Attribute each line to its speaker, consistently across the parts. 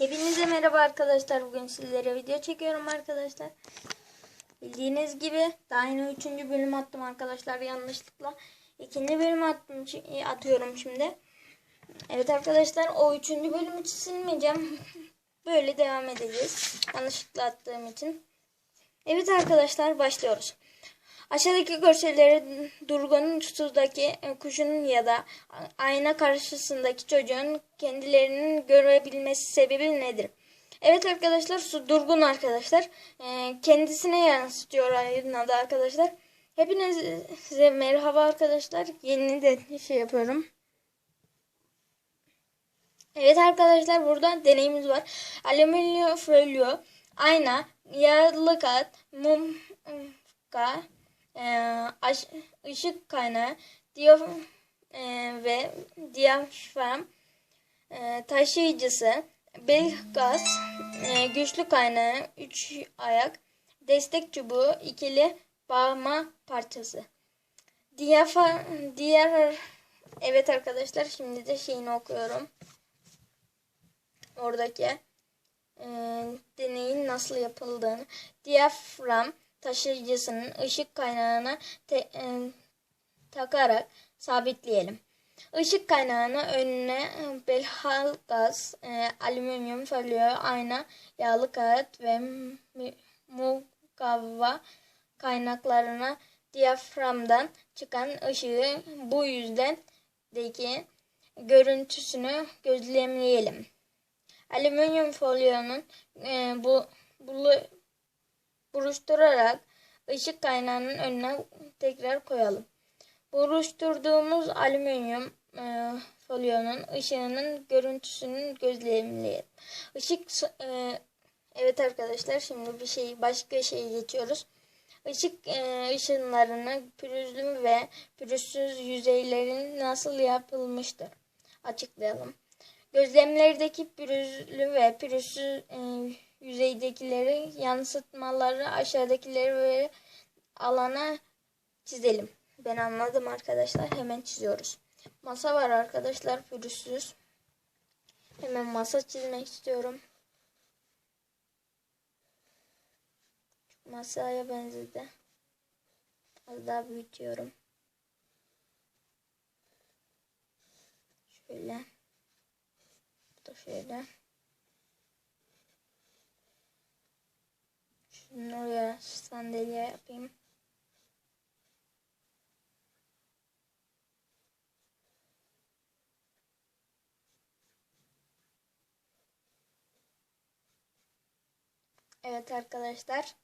Speaker 1: Hepinize merhaba arkadaşlar. Bugün sizlere video çekiyorum arkadaşlar. Bildiğiniz gibi daha yeni 3. bölüm attım arkadaşlar yanlışlıkla. ikinci bölüm attım, atıyorum şimdi. Evet arkadaşlar o 3. bölümü silmeyeceğim. Böyle devam edeceğiz. Yanlışlıkla attığım için. Evet arkadaşlar başlıyoruz. Aşağıdaki görselleri Durgun'un sudaki e, kuşun ya da ayna karşısındaki çocuğun kendilerinin görebilmesi sebebi nedir? Evet arkadaşlar su durgun arkadaşlar. E, kendisine yansıtıyor aynada arkadaşlar. Hepinize merhaba arkadaşlar. Yeni de şey yapıyorum. Evet arkadaşlar burada deneyimiz var. Alüminyum folyo, ayna, yağlı kağıt, mum, ka, e, ışık kaynağı, diyof, e, ve diyafram e, taşıyıcısı, bel gaz, e, güçlü kaynağı, üç ayak, destek çubuğu, ikili bağma parçası. Diyafa, diğer evet arkadaşlar şimdi de şeyini okuyorum. Oradaki e, deneyin nasıl yapıldığını. Diyafram taşıyıcısının ışık kaynağına te, e, takarak sabitleyelim. Işık kaynağını önüne belhal gaz, e, alüminyum folyo, ayna, yağlı kağıt ve mukavva kaynaklarına diyaframdan çıkan ışığı bu yüzden deki görüntüsünü gözlemleyelim. Alüminyum folyonun e, bu bulu, buruşturarak ışık kaynağının önüne tekrar koyalım. Buruşturduğumuz alüminyum e, folyonun ışığının görüntüsünün gözlemleyelim. Işık e, evet arkadaşlar şimdi bir şey başka şeye geçiyoruz. Işık e, ışınlarını pürüzlü ve pürüzsüz yüzeylerin nasıl yapılmıştır? Açıklayalım. Gözlemlerdeki pürüzlü ve pürüzsüz e, yüzeydekileri yansıtmaları aşağıdakileri ve alana çizelim. Ben anladım arkadaşlar. Hemen çiziyoruz. Masa var arkadaşlar pürüzsüz. Hemen masa çizmek istiyorum. Masaya benzedi. Az daha büyütüyorum. Şöyle. Bu da şöyle. Şunu oraya sandalye yapayım. Evet arkadaşlar.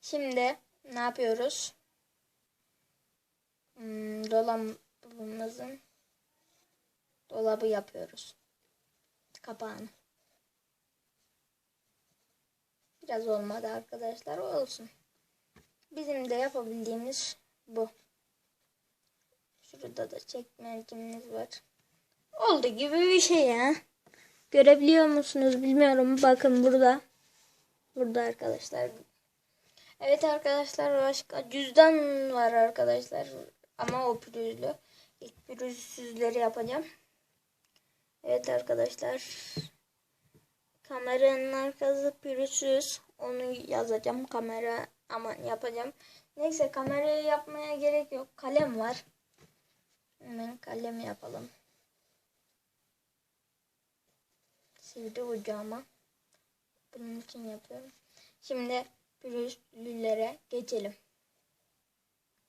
Speaker 1: Şimdi ne yapıyoruz? Hmm, dolabımızın dolabı yapıyoruz. Kapağını. Biraz olmadı arkadaşlar. Olsun. Bizim de yapabildiğimiz bu. Şurada da çekmecimiz var. Oldu gibi bir şey ya. Görebiliyor musunuz bilmiyorum. Bakın burada. Burada arkadaşlar. Evet arkadaşlar başka cüzdan var arkadaşlar. Ama o pürüzlü. İlk pürüzsüzleri yapacağım. Evet arkadaşlar. Kameranın arkası pürüzsüz. Onu yazacağım kamera ama yapacağım. Neyse kamerayı yapmaya gerek yok. Kalem var. Hemen kalem yapalım. Sivri ama. Bunun için yapıyorum. Şimdi pürüzlülere geçelim.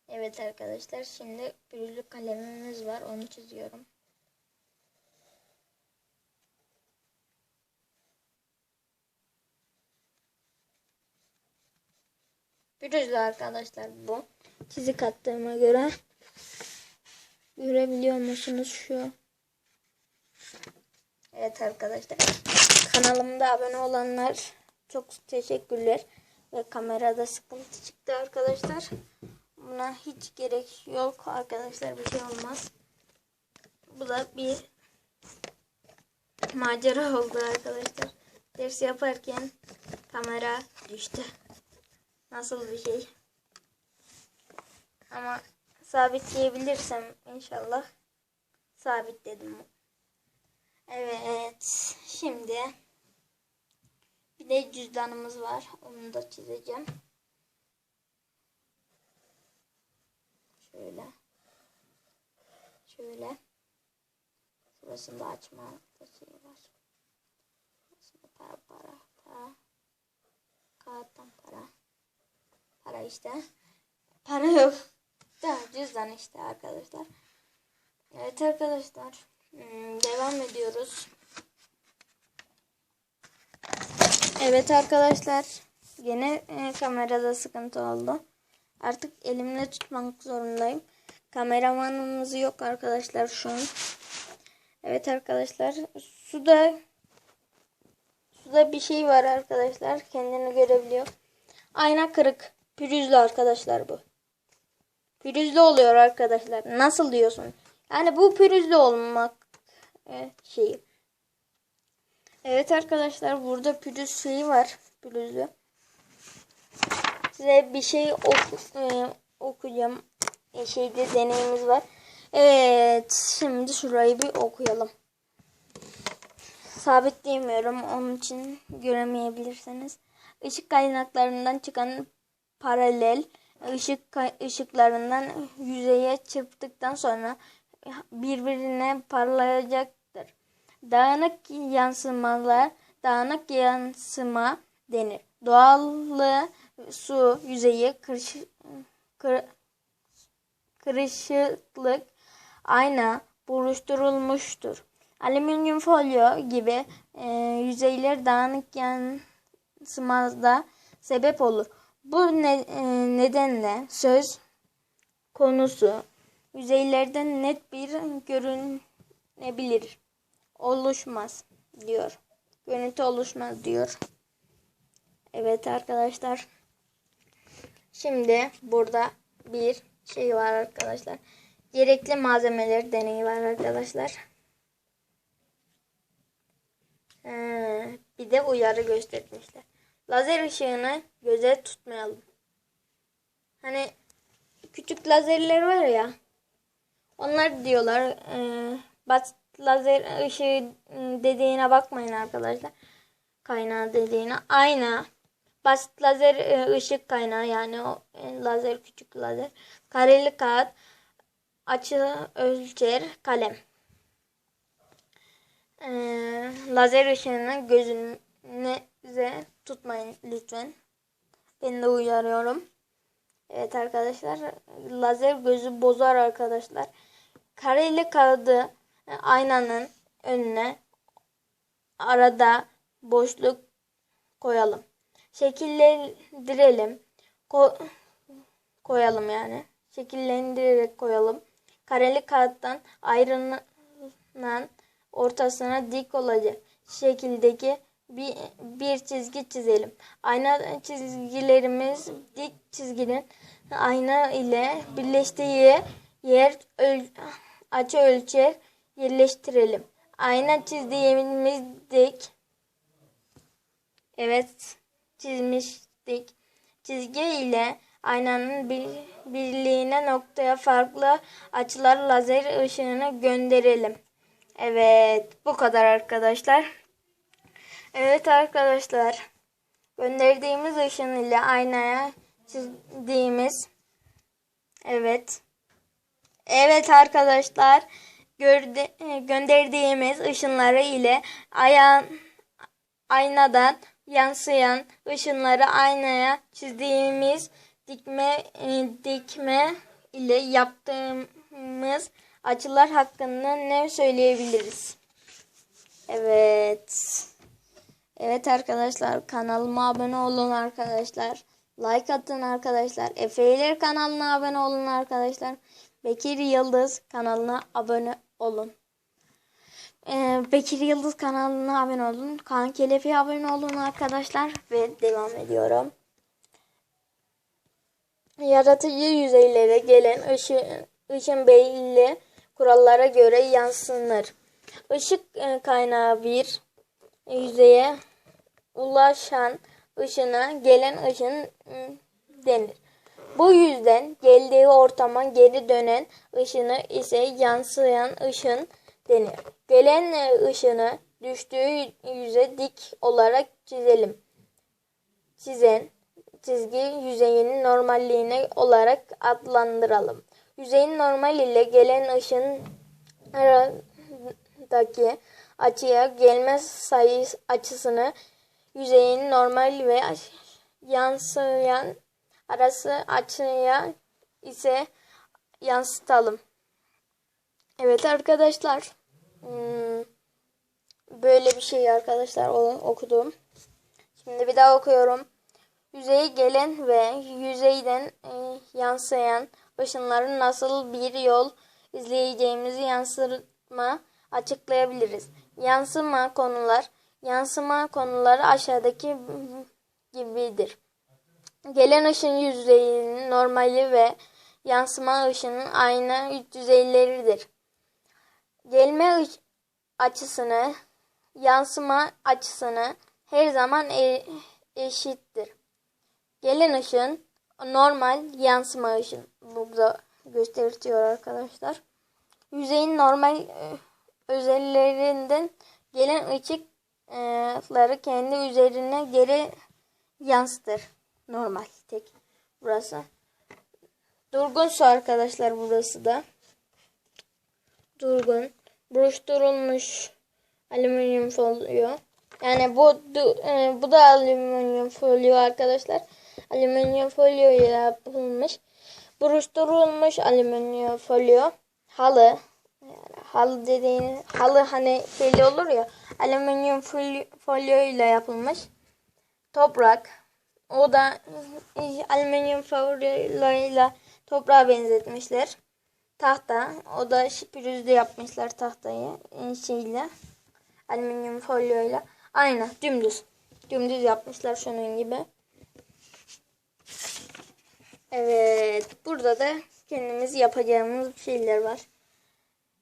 Speaker 1: Evet arkadaşlar şimdi pürüzlü kalemimiz var. Onu çiziyorum. Pürüzlü arkadaşlar bu. Çizik attığıma göre. Görebiliyor musunuz şu? Evet arkadaşlar. Kanalımda abone olanlar çok teşekkürler. Ve kamerada sıkıntı çıktı arkadaşlar. Buna hiç gerek yok arkadaşlar. Bir şey olmaz. Bu da bir macera oldu arkadaşlar. Ders yaparken kamera düştü. Nasıl bir şey. Ama sabitleyebilirsem inşallah sabitledim. Evet. Şimdi Bir de cüzdanımız var. Onu da çizeceğim. Şöyle. Şöyle. Şurasında açma şey var. Şurasında para para para. Kağıttan para. İşte. Para yok. Da cüzdan işte arkadaşlar. Evet arkadaşlar. Hmm, devam ediyoruz. Evet arkadaşlar. Yine e, kamerada sıkıntı oldu. Artık elimle tutmak zorundayım. Kameramanımız yok arkadaşlar şu an. Evet arkadaşlar. Suda suda bir şey var arkadaşlar. Kendini görebiliyor. Ayna kırık. Pürüzlü arkadaşlar bu. Pürüzlü oluyor arkadaşlar. Nasıl diyorsun? Yani bu pürüzlü olmak e, şeyi. Evet arkadaşlar burada pürüz şeyi var. Pürüzlü. Size bir şey oku, e, okuyacağım. E, şeyde deneyimiz var. Evet. Şimdi şurayı bir okuyalım. Sabitleyemiyorum. Onun için göremeyebilirsiniz. Işık kaynaklarından çıkan paralel ışık ışıklarından yüzeye çırptıktan sonra birbirine parlayacaktır. Dağınık yansımalar dağınık yansıma denir. Doğallı su yüzeyi kırış, kır, kırışıklık ayna buluşturulmuştur. Alüminyum folyo gibi e, yüzeyler dağınık yansımazda sebep olur. Bu ne, e, nedenle söz konusu yüzeylerden net bir görünebilir. Oluşmaz diyor. Görüntü oluşmaz diyor. Evet arkadaşlar. Şimdi burada bir şey var arkadaşlar. Gerekli malzemeler deneyi var arkadaşlar. Ee, bir de uyarı göstermişler. Lazer ışığını göze tutmayalım. Hani küçük lazerler var ya. Onlar diyorlar. E, basit lazer ışığı dediğine bakmayın arkadaşlar. Kaynağı dediğine. Ayna. Basit lazer e, ışık kaynağı yani o e, lazer küçük lazer. Kareli kağıt. Açı ölçer kalem. E, lazer ışığını gözünüze tutmayın lütfen. Ben de uyarıyorum. Evet arkadaşlar. Lazer gözü bozar arkadaşlar. Kareli kağıdı aynanın önüne arada boşluk koyalım. Şekillendirelim. Ko koyalım yani. Şekillendirerek koyalım. Kareli kağıttan ayrılan ortasına dik olacak şekildeki bir, bir çizgi çizelim. Ayna çizgilerimiz dik çizginin ayna ile birleştiği yer öl açı ölçer yerleştirelim. Ayna çizdiğimiz dik evet çizmiştik. Çizgi ile aynanın bir, birliğine noktaya farklı açılar lazer ışığını gönderelim. Evet bu kadar arkadaşlar. Evet arkadaşlar. Gönderdiğimiz ışın ile aynaya çizdiğimiz Evet. Evet arkadaşlar. Görde, gönderdiğimiz ışınları ile ayağın, aynadan yansıyan ışınları aynaya çizdiğimiz dikme dikme ile yaptığımız açılar hakkında ne söyleyebiliriz? Evet. Evet arkadaşlar kanalıma abone olun arkadaşlar. Like atın arkadaşlar. Efe'ler kanalına abone olun arkadaşlar. Bekir Yıldız kanalına abone olun. Ee, Bekir Yıldız kanalına abone olun. Kaan Kelefi'ye abone olun arkadaşlar. Ve devam ediyorum. Yaratıcı yüzeylere gelen ışın, ışın belli kurallara göre yansınır. Işık e, kaynağı bir yüzeye ulaşan ışına gelen ışın denir. Bu yüzden geldiği ortama geri dönen ışını ise yansıyan ışın denir. Gelen ışını düştüğü yüze dik olarak çizelim. çizen çizgi yüzeyinin normalliğine olarak adlandıralım. Yüzeyin normal ile gelen ışın aradaki açıya gelme sayı açısını yüzeyin normal ve yansıyan arası açıya ise yansıtalım. Evet arkadaşlar. Hmm, böyle bir şey arkadaşlar okudum. Şimdi bir daha okuyorum. Yüzeye gelen ve yüzeyden e, yansıyan ışınların nasıl bir yol izleyeceğimizi yansıma açıklayabiliriz. Yansıma konular yansıma konuları aşağıdaki gibidir. Gelen ışın yüzeyinin normali ve yansıma ışının aynı düzeyleridir. Gelme ış- açısını, yansıma açısını her zaman e- eşittir. Gelen ışın normal yansıma ışın. Burada gösteriyor arkadaşlar. Yüzeyin normal özelliklerinden gelen ışıkları kendi üzerine geri yansıtır. Normal tek burası. Durgun su arkadaşlar burası da. Durgun. Buruşturulmuş alüminyum folyo. Yani bu e, bu da alüminyum folyo arkadaşlar. Alüminyum folyo yapılmış. Buruşturulmuş alüminyum folyo. Halı. Halı dediğin halı hani belli olur ya. Alüminyum folyo, folyo ile yapılmış. Toprak. O da alüminyum folyoyla toprağa benzetmişler. Tahta. O da pürüzlü yapmışlar tahtayı. e, Şeyle. Alüminyum folyoyla. Aynı. Dümdüz. Dümdüz yapmışlar şunun gibi. Evet. Burada da kendimiz yapacağımız şeyler var.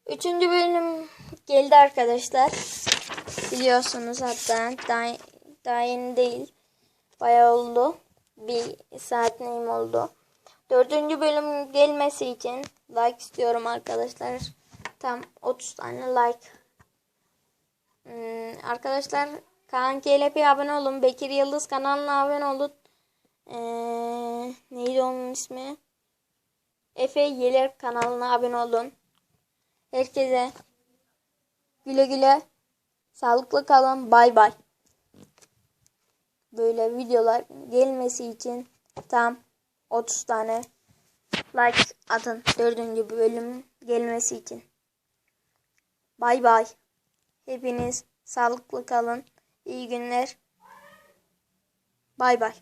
Speaker 1: Üçüncü bölüm geldi arkadaşlar. Biliyorsunuz hatta daha, daha yeni değil. Bayağı oldu. Bir saat neyim oldu. Dördüncü bölüm gelmesi için like istiyorum arkadaşlar. Tam 30 tane like. Hmm, arkadaşlar Kaan KLP abone olun. Bekir Yıldız kanalına abone olun. Ee, neydi onun ismi? Efe Yeler kanalına abone olun. Herkese güle güle sağlıklı kalın. Bay bay. Böyle videolar gelmesi için tam 30 tane like atın. Dördüncü bölüm gelmesi için. Bay bay. Hepiniz sağlıklı kalın. İyi günler. Bay bay.